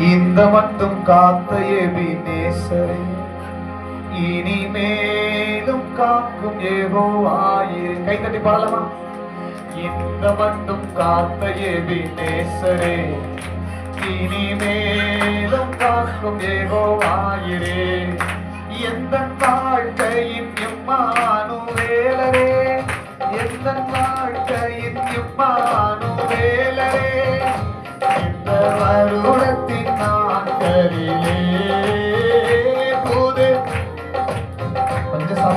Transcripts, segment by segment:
இந்த மட்டும் காத்த எபினேசரே இனிமேலும் காக்கும் ஏகோவாயே கை தட்டி பாடலாமா? இந்த மட்டும் காத்த எபினேசரே இனிமேலும் காக்கும் ஏவோ ஆயிரே எந்த வாழ்க்கையின் எம்மானு வேலரே எந்த வாழ்க்கையின் எம்மா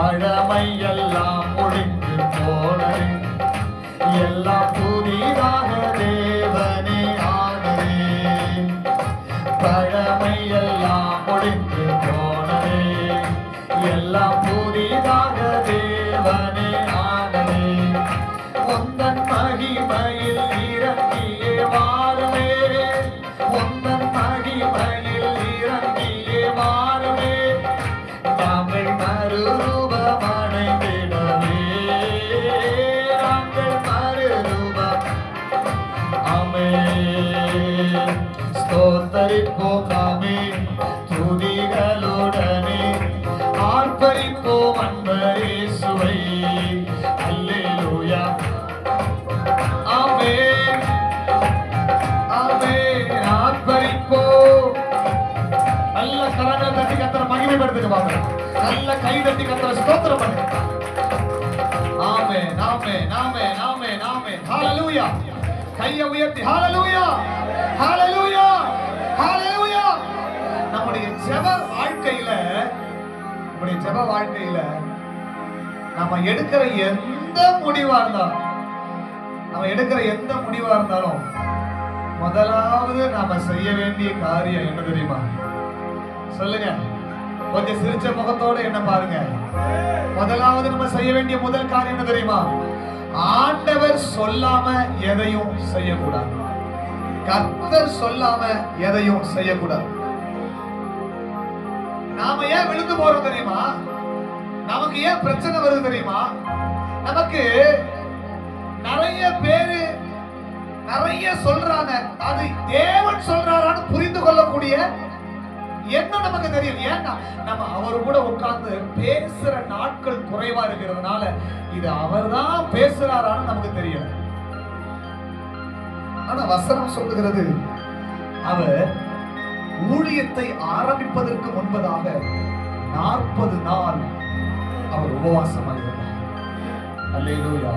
பழமை எல்லாம் ஒழிந்து போனது. எல்லாம் புதிதாக தேவனே ஆனதே. பழமை எல்லாம் முடிந்து போனதே. எல்லாம் புதிதாக தேவனே ஆனதே. உந்தன் மகிமையில் இறங்கியே வாரமே உந்தன் மகிமையில் இறங்கியே வாரமே தமிழ் மறுரூபமடைந்திடவே ஸ்தோத்தரிப்போம் துதிகளுடனே ஆர்ப்பரிப்போம் அன்பரே சுவை அல்லேலூயா. ஆமே ஆமே ஆர்ப்பரிப்போம். நல்ல கரங்களை தட்டி கத்தர மகிமைப்படுத்துங்க பாருங்க நல்ல கை தட்டி கத்திர ஸ்தோத்திரம் பண்ணுங்க. ஆமே நாமே நாமே நாமே நாமே ஹalleluya. கையை உயர்த்தி ஹalleluya. நம்முடைய வாழ்க்கையில நம்ம எடுக்கிற எந்த முடிவா இருந்தாலும் நம்ம எடுக்கிற எந்த முடிவா இருந்தாலும் முதலாவது நாம செய்ய வேண்டிய காரியம் என்ன தெரியுமா? சொல்லுங்க. கொஞ்சம் சிரிச்ச முகத்தோட என்ன பாருங்க. முதலாவது நம்ம செய்ய வேண்டிய முதல் காரியம் என்ன தெரியுமா? ஆண்டவர் சொல்லாம எதையும் செய்யக்கூடாது. கர்த்தர் சொல்லாம எதையும் செய்யக்கூடாது. நாம ஏன் விழுந்து போறோம் தெரியுமா? நமக்கு ஏன் பிரச்சனை வருது தெரியுமா? நமக்கு நிறைய பேரு நிறைய சொல்றாங்க. அது தேவன் சொல்றாரான்னு புரிந்து கொள்ளக்கூடிய என்ன நமக்கு தெரியும். ஏன்னா நம்ம அவர் கூட உட்கார்ந்து பேசுற நாட்கள் குறைவா இருக்கிறதுனால இது அவர்தான் பேசுறாரான்னு நமக்கு தெரியும். ஆனா வசனம் சொல்லுகிறது அவர் ஊழியத்தை ஆரம்பிப்பதற்கு முன்பதாக நாற்பது நாள் அவர் உபவாசமாக இருந்தார் அல்லேலூயா.